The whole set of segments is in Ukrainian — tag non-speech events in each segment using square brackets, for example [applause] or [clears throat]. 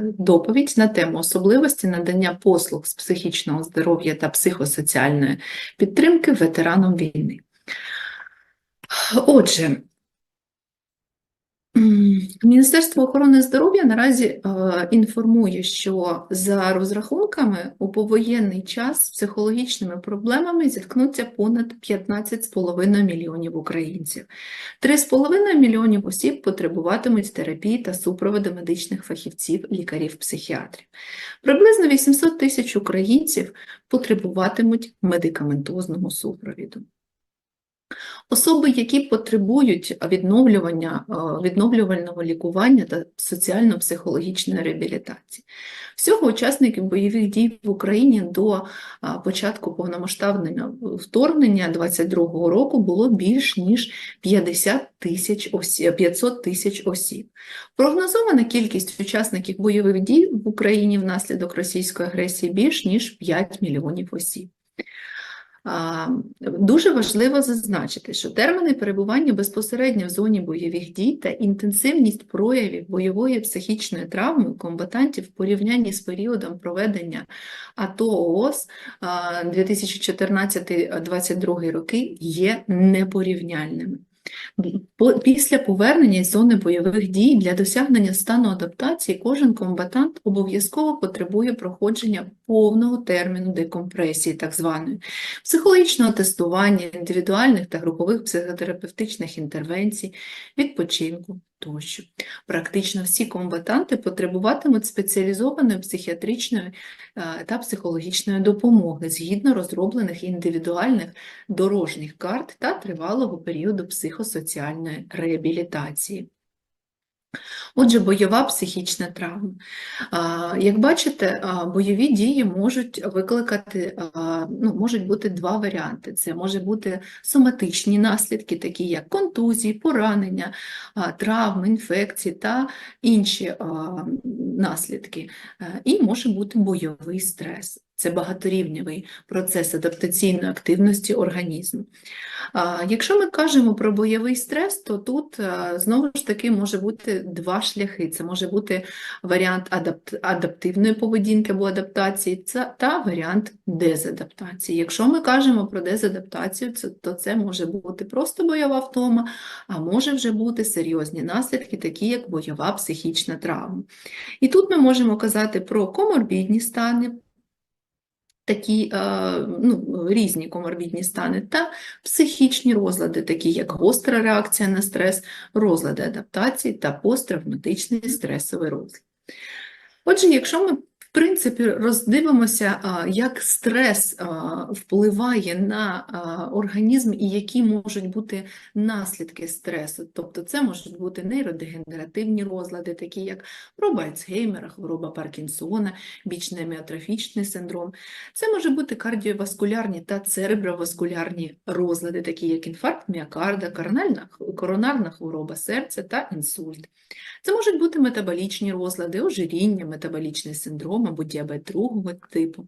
доповідь на тему особливості надання послуг з психічного здоров'я та психосоціальної підтримки ветеранам війни. Отже, Міністерство охорони здоров'я наразі е, інформує, що за розрахунками у повоєнний час з психологічними проблемами зіткнуться понад 15,5 мільйонів українців. 3,5 мільйонів осіб потребуватимуть терапії та супроводу медичних фахівців, лікарів-психіатрів. Приблизно 800 тисяч українців потребуватимуть медикаментозного супровіду. Особи, які потребують відновлювання, е, відновлювального лікування та соціально-психологічної реабілітації. Всього учасників бойових дій в Україні до початку повномасштабного вторгнення 2022 року було більш ніж 50 тисяч осіб, 500 тисяч осіб. Прогнозована кількість учасників бойових дій в Україні внаслідок російської агресії більш ніж 5 мільйонів осіб. Дуже важливо зазначити, що терміни перебування безпосередньо в зоні бойових дій та інтенсивність проявів бойової психічної травми комбатантів в порівнянні з періодом проведення АТО ООС 2014-2022 роки є непорівняльними. Після повернення з зони бойових дій для досягнення стану адаптації кожен комбатант обов'язково потребує проходження повного терміну декомпресії, так званої, психологічного тестування, індивідуальних та групових психотерапевтичних інтервенцій, відпочинку тощо. Практично всі комбатанти потребуватимуть спеціалізованої психіатричної е, та психологічної допомоги згідно розроблених індивідуальних дорожніх карт та тривалого періоду психосоціальної реабілітації. Отже, бойова психічна травма. Як бачите, бойові дії можуть викликати, ну, можуть бути два варіанти. Це може бути соматичні наслідки, такі як контузії, поранення, травми, інфекції та інші наслідки. І може бути бойовий стрес. Це багаторівневий процес адаптаційної активності організму. Якщо ми кажемо про бойовий стрес, то тут знову ж таки може бути два шляхи. Це може бути варіант адапт- адаптивної поведінки або адаптації та варіант дезадаптації. Якщо ми кажемо про дезадаптацію, то це може бути просто бойова втома, а може вже бути серйозні наслідки, такі як бойова психічна травма. І тут ми можемо казати про коморбідні стани, такі е, ну, різні коморбідні стани та психічні розлади, такі як гостра реакція на стрес, розлади адаптації та посттравматичний стресовий розлад. Отже, якщо ми принципі роздивимося, як стрес впливає на організм і які можуть бути наслідки стресу, тобто це можуть бути нейродегенеративні розлади, такі як хвороба Альцгеймера, хвороба Паркінсона, бічний аміотрофічний синдром. Це може бути кардіоваскулярні та цереброваскулярні розлади, такі як інфаркт міокарда, коронарна хвороба серця та інсульт. Це можуть бути метаболічні розлади, ожиріння, метаболічний синдром або діабет другого типу.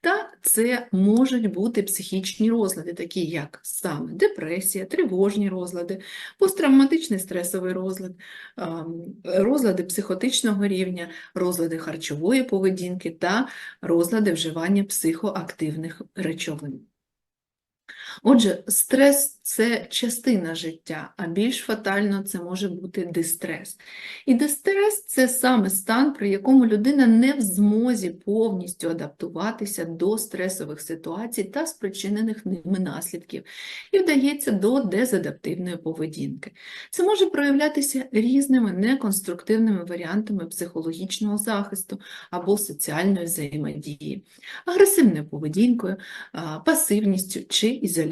Та це можуть бути психічні розлади, такі як саме депресія, тривожні розлади, посттравматичний стресовий розлад, ем, розлади психотичного рівня, розлади харчової поведінки та розлади вживання психоактивних речовин. Отже, стрес це частина життя, а більш фатально це може бути дистрес. І дистрес це саме стан, при якому людина не в змозі повністю адаптуватися до стресових ситуацій та спричинених ними наслідків, і вдається до дезадаптивної поведінки. Це може проявлятися різними неконструктивними варіантами психологічного захисту або соціальної взаємодії, агресивною поведінкою, пасивністю чи ізоляцією.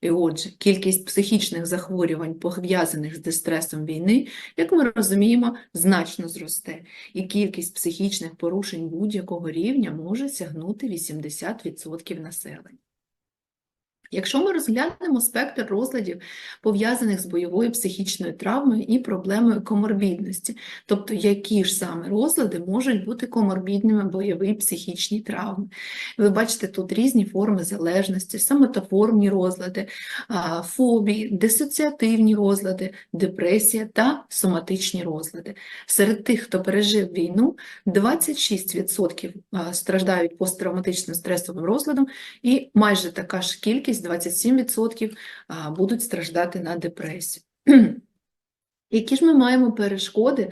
І отже, кількість психічних захворювань, пов'язаних з дистресом війни, як ми розуміємо, значно зросте, і кількість психічних порушень будь-якого рівня може сягнути 80% населення. Якщо ми розглянемо спектр розладів, пов'язаних з бойовою психічною травмою і проблемою коморбідності, тобто які ж саме розлади можуть бути коморбідними бойові психічні травми. Ви бачите тут різні форми залежності, самотоформні розлади, фобії, дисоціативні розлади, депресія та соматичні розлади. Серед тих, хто пережив війну, 26% страждають посттравматичним стресовим розладом, і майже така ж кількість, 27%, будуть страждати на депресію. [clears throat] Які ж ми маємо перешкоди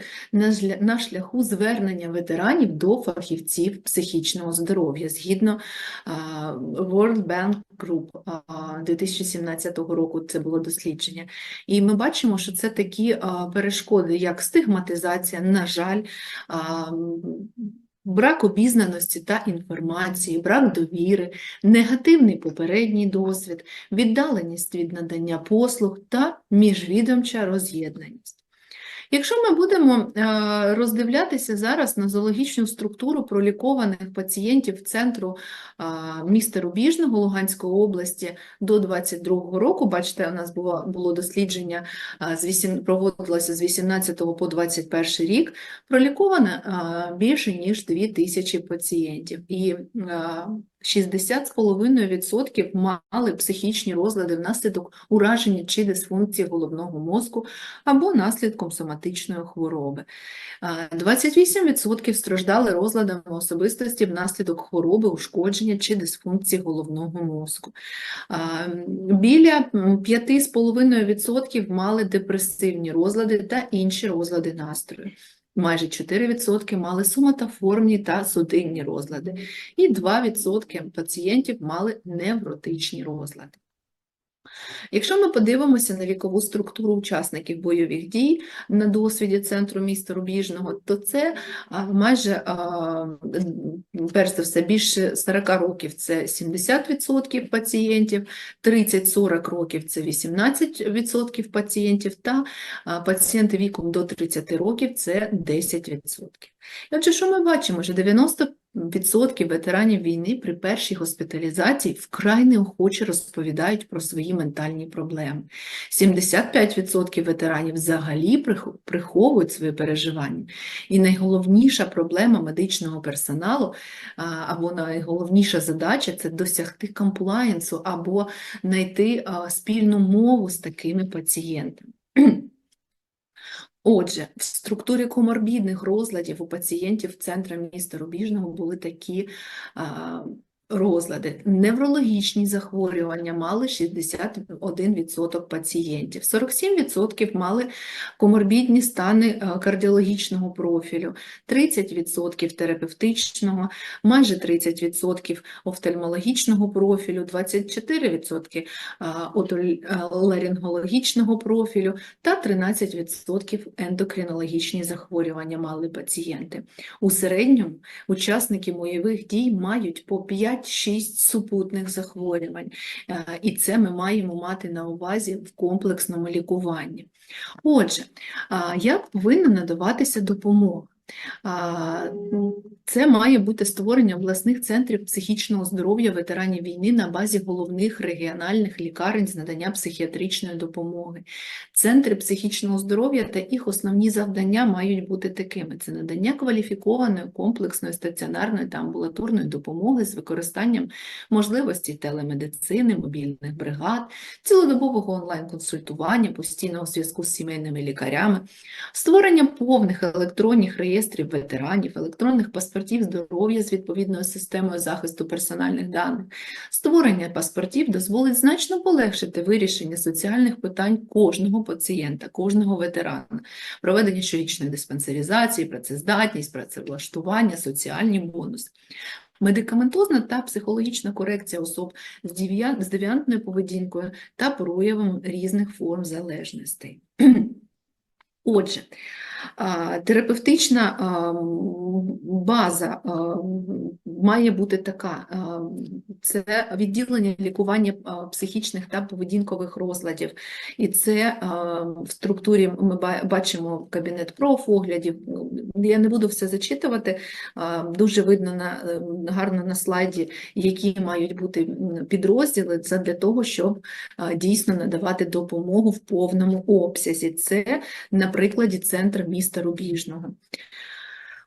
на шляху звернення ветеранів до фахівців психічного здоров'я згідно World Bank Group 2017 року це було дослідження. І ми бачимо, що це такі перешкоди, як стигматизація, на жаль, брак обізнаності та інформації, брак довіри, негативний попередній досвід, віддаленість від надання послуг та міжвідомча роз'єднаність. Якщо ми будемо е, роздивлятися зараз на зоологічну структуру пролікованих пацієнтів центру міста Рубіжного Луганської області до 22 року, бачите, у нас було, було дослідження, з проводилося з 18 по 21 рік, проліковано більше ніж 2 тисячі пацієнтів. І 60,5% мали психічні розлади внаслідок ураження чи дисфункції головного мозку або наслідком соматичної хвороби. А, 28% страждали розладами особистості внаслідок хвороби, ушкодження чи дисфункції головного мозку. Біля м, 5,5% мали депресивні розлади та інші розлади настрою. Майже 4% мали соматоформні та судинні розлади, і 2% пацієнтів мали невротичні розлади. Якщо ми подивимося на вікову структуру учасників бойових дій на досвіді центру міста Рубіжного, то це майже, перш за все, більше 40 років це 70% пацієнтів, 30-40 років це 18% пацієнтів, та пацієнти віком до 30 років це 10%. І Отже, що ми бачимо? Що 90% ветеранів війни при першій госпіталізації вкрай неохоче розповідають про свої ментальні проблеми. 75% ветеранів взагалі прих- приховують свої переживання. І найголовніша проблема медичного персоналу або найголовніша задача це досягти комплаєнсу або знайти спільну мову з такими пацієнтами. Отже, в структурі коморбідних розладів у пацієнтів центра міста Рубіжного були такі розлади. Неврологічні захворювання мали 61% пацієнтів, 47% мали коморбідні стани кардіологічного профілю, 30% терапевтичного, майже 30% офтальмологічного профілю, 24% а, отоларингологічного профілю, та 13% ендокринологічні захворювання мали пацієнти. У середньому учасники бойових дій мають по 5-6 супутних захворювань, Е, і це ми маємо мати на увазі в комплексному лікуванні. Отже, як повинна надаватися допомога? Ну, Це має бути створення обласних центрів психічного здоров'я ветеранів війни на базі головних регіональних лікарень з надання психіатричної допомоги. Центри психічного здоров'я та їх основні завдання мають бути такими: це надання кваліфікованої, комплексної, стаціонарної та амбулаторної допомоги з використанням можливості телемедицини, мобільних бригад, цілодобового онлайн-консультування, постійного зв'язку з сімейними лікарями, створення повних електронних реєстрів ветеранів, електронних паспортів здоров'я з відповідною системою захисту персональних даних. Створення паспортів дозволить значно полегшити вирішення соціальних питань кожного пацієнта, кожного ветерана, проведення щорічної диспансеризації, працездатність, працевлаштування, соціальні бонуси. Медикаментозна та психологічна корекція особ з девіа- з девіантною поведінкою та проявом різних форм залежностей. [clears throat] Отже, Терапевтична база має бути така: це відділення лікування психічних та поведінкових розладів, і це в структурі ми бачимо кабінет профоглядів. Я не буду все зачитувати, дуже видно на гарно на слайді, які мають бути підрозділи. Це для того, щоб дійсно надавати допомогу в повному обсязі. Це на прикладі центру міста Рубіжного.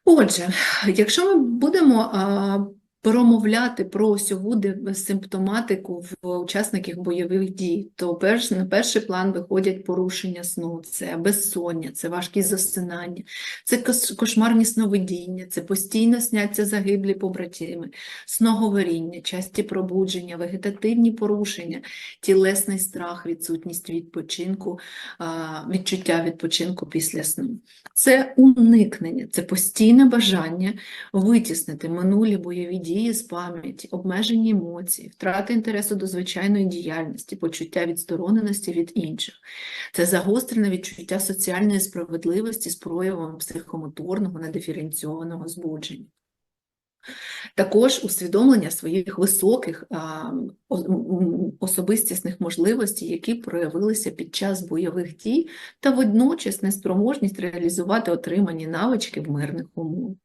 Отже, якщо ми будемо промовляти про осьову симптоматику в учасників бойових дій, то перш, на перший план виходять порушення сну, це безсоння, це важкість засинання, це кошмарні сновидіння, це постійно сняться загиблі побратими, сноговоріння, часті пробудження, вегетативні порушення, тілесний страх, відсутність відпочинку, відчуття відпочинку після сну. Це уникнення, це постійне бажання витіснити минулі бойові дії з пам'яті, обмежені емоції, втрата інтересу до звичайної діяльності, почуття відстороненості від інших. Це загострене відчуття соціальної справедливості з проявом психомоторного недиференційованого збудження. Також усвідомлення своїх високих особистісних можливостей, які проявилися під час бойових дій, та водночас неспроможність реалізувати отримані навички в мирних умовах.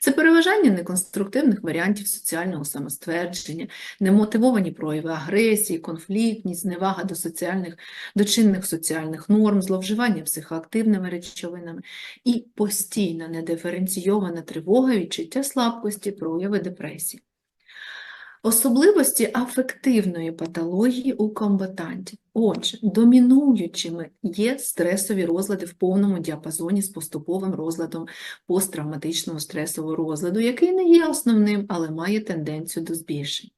Це переважання неконструктивних варіантів соціального самоствердження, немотивовані прояви агресії, конфліктність, зневага до соціальних, до чинних соціальних норм, зловживання психоактивними речовинами і постійна недиференційована тривога, відчуття слабкості, прояви депресії. Особливості афективної патології у комбатантів. Отже, домінуючими є стресові розлади в повному діапазоні з поступовим розладом посттравматичного стресового розладу, який не є основним, але має тенденцію до збільшення.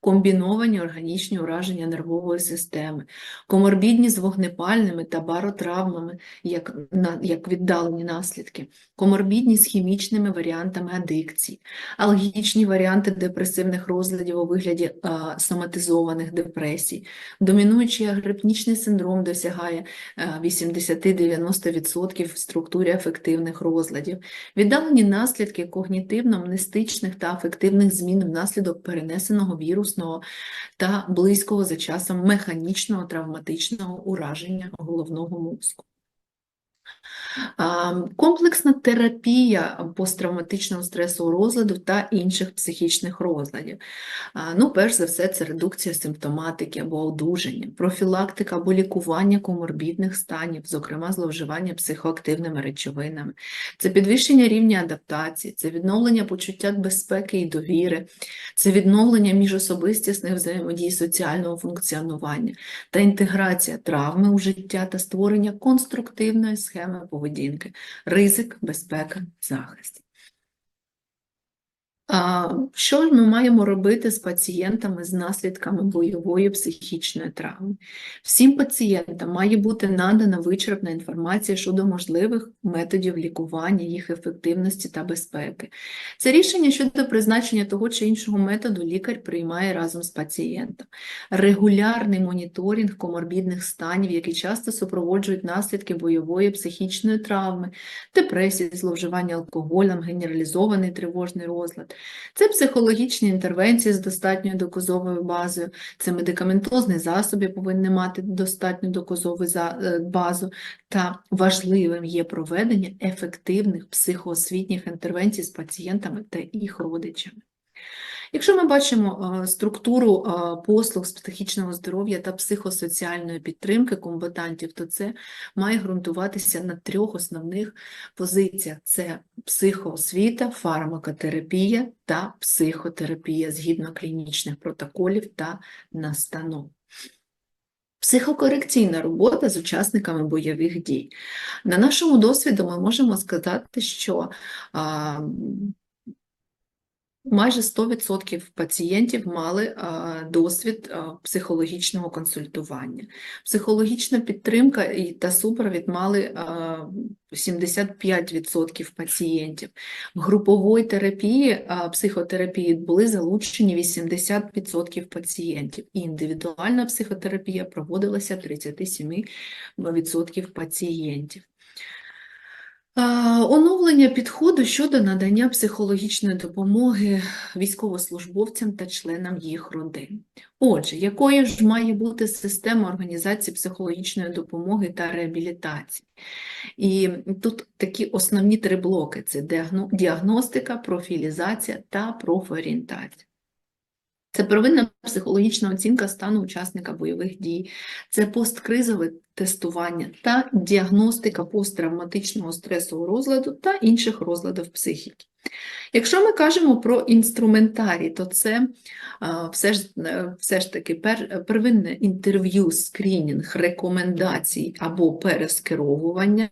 Комбіновані органічні ураження нервової системи, коморбідні з вогнепальними та баротравмами, як, як віддалені наслідки, коморбідні з хімічними варіантами адикції, алгічні варіанти депресивних розладів у вигляді а, соматизованих депресій. Домінуючий агрипнічний синдром досягає 80-90% в структурі афективних розладів. Віддалені наслідки когнітивно-мнестичних та афективних змін внаслідок перенесеного вірусного та близького за часом механічного травматичного ураження головного мозку. Комплексна терапія посттравматичного стресового розладу та інших психічних розладів. Ну, перш за все, це редукція симптоматики або одужання, профілактика або лікування коморбідних станів, зокрема зловживання психоактивними речовинами, це підвищення рівня адаптації, це відновлення почуття безпеки і довіри, це відновлення міжособистісних взаємодій соціального функціонування та інтеграція травми у життя та створення конструктивної схеми ризик, безпека, захист. Що ж ми маємо робити з пацієнтами з наслідками бойової психічної травми? Всім пацієнтам має бути надана вичерпна інформація щодо можливих методів лікування, їх ефективності та безпеки. Це рішення щодо призначення того чи іншого методу лікар приймає разом з пацієнтом. Регулярний моніторинг коморбідних станів, які часто супроводжують наслідки бойової психічної травми, депресії, зловживання алкоголем, генералізований тривожний розлад. Це психологічні інтервенції з достатньою доказовою базою, це медикаментозні засоби повинні мати достатню доказову е, базу, та важливим є проведення ефективних психоосвітніх інтервенцій з пацієнтами та їх родичами. Якщо ми бачимо е, структуру е, послуг з психічного здоров'я та психосоціальної підтримки комбатантів, то це має ґрунтуватися на трьох основних позиціях: це психоосвіта, фармакотерапія та психотерапія згідно клінічних протоколів та настанов. Психокорекційна робота з учасниками бойових дій. На нашому досвіду ми можемо сказати, що майже 100% пацієнтів мали досвід психологічного консультування. Психологічна підтримка та супровід мали 75% пацієнтів. В груповій терапії, психотерапії були залучені 80% пацієнтів. І індивідуальна психотерапія проводилася 37% пацієнтів. Оновлення підходу щодо надання психологічної допомоги військовослужбовцям та членам їх родин. Отже, якою ж має бути система організації психологічної допомоги та реабілітації? І тут такі основні три блоки: це діагностика, профілізація та профорієнтація. Це первинна психологічна оцінка стану учасника бойових дій, це посткризове тестування та діагностика посттравматичного стресового розладу та інших розладів психіки. Якщо ми кажемо про інструментарій, то це все ж, е, все ж таки пер, первинне інтерв'ю, скринінг, рекомендацій або перескеровування,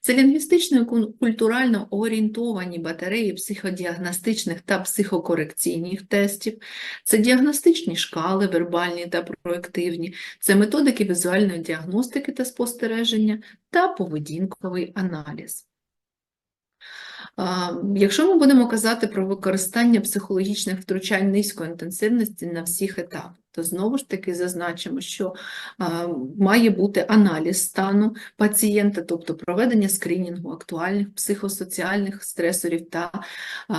це лінгвістично-культурально орієнтовані батареї психодіагностичних та психокорекційних тестів, це діагностичні шкали, вербальні та проективні, це методики візуальної діагностики та спостереження та поведінковий аналіз. Якщо ми будемо казати про використання психологічних втручань низької інтенсивності на всіх етапах, то знову ж таки зазначимо, що має бути аналіз стану пацієнта, тобто проведення скринінгу актуальних психосоціальних стресорів та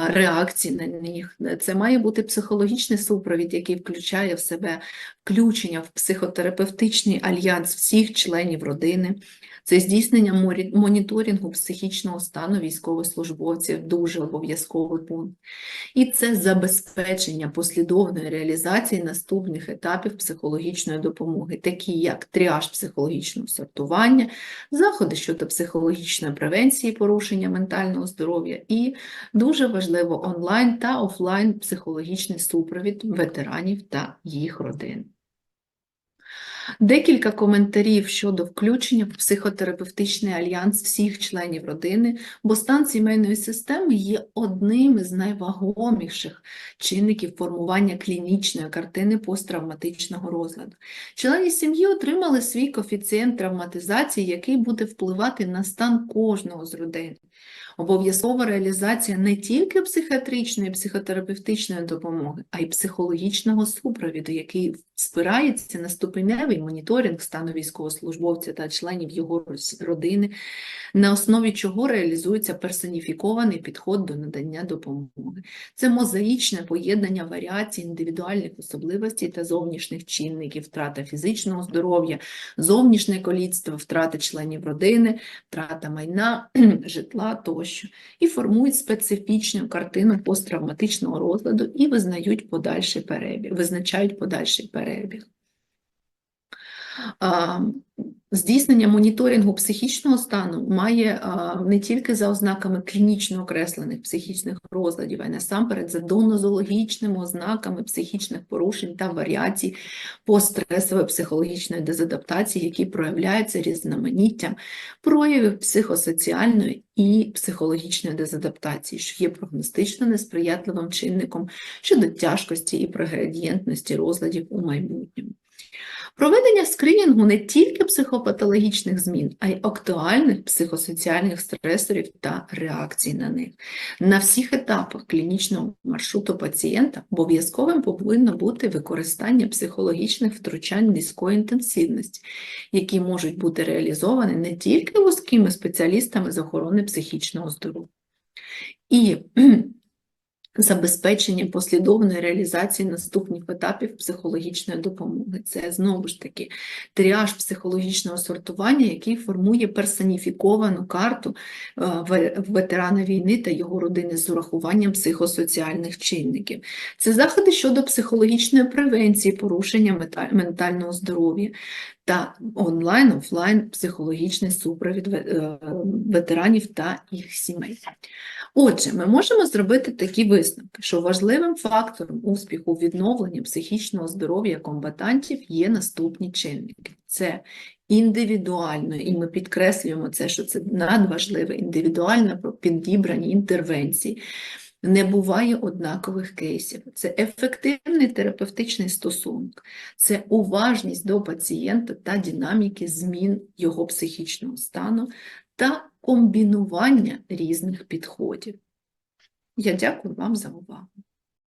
реакцій на них. Це має бути психологічний супровід, який включає в себе включення в психотерапевтичний альянс всіх членів родини. Це здійснення моніторингу психічного стану військовослужбовців, дуже обов'язковий пункт. І це забезпечення послідовної реалізації наступних етапів психологічної допомоги, такі як тріаж психологічного сортування, заходи щодо психологічної превенції порушення ментального здоров'я і дуже важливо онлайн та офлайн психологічний супровід ветеранів та їх родин. Декілька коментарів щодо включення в психотерапевтичний альянс всіх членів родини, бо стан сімейної системи є одним із найвагоміших чинників формування клінічної картини посттравматичного розладу. Члени сім'ї отримали свій коефіцієнт травматизації, який буде впливати на стан кожного з родин. Обов'язкова реалізація не тільки психіатричної, психотерапевтичної допомоги, а й психологічного супровіду, який спирається на ступеневий моніторинг стану військовослужбовця та членів його родини, на основі чого реалізується персоніфікований підход до надання допомоги. Це мозаїчне поєднання варіацій індивідуальних особливостей та зовнішніх чинників, втрата фізичного здоров'я, зовнішнє коліцтво, втрати членів родини, втрата майна, [clears throat] житла тощо, і формують специфічну картину посттравматичного розладу і визнають подальший перебіг, визначають подальший перебіг. Здійснення моніторингу психічного стану має не тільки за ознаками клінічно окреслених психічних розладів, а й насамперед за донозологічними ознаками психічних порушень та варіацій постстресової психологічної дезадаптації, які проявляються різноманіттям проявів психосоціальної і психологічної дезадаптації, що є прогностично несприятливим чинником щодо тяжкості і проградієнтності розладів у майбутньому. Проведення скринінгу не тільки психопатологічних змін, а й актуальних психосоціальних стресорів та реакцій на них. На всіх етапах клінічного маршруту пацієнта обов'язковим повинно бути використання психологічних втручань низької інтенсивності, які можуть бути реалізовані не тільки вузькими спеціалістами з охорони психічного здоров'я. І забезпечення послідовної реалізації наступних етапів психологічної допомоги. Це знову ж таки тріаж психологічного сортування, який формує персоніфіковану карту е, ветерана війни та його родини з урахуванням психосоціальних чинників. Це заходи щодо психологічної превенції порушення ментального здоров'я та онлайн, офлайн психологічний супровід е, ветеранів та їх сімей. Отже, ми можемо зробити такі висновки, що важливим фактором успіху відновлення психічного здоров'я комбатантів є наступні чинники. Це індивідуально, і ми підкреслюємо це, що це надважливе, індивідуально підібрані інтервенції. Не буває однакових кейсів. Це ефективний терапевтичний стосунок, це уважність до пацієнта та динаміки змін його психічного стану та комбінування різних підходів. Я дякую вам за увагу.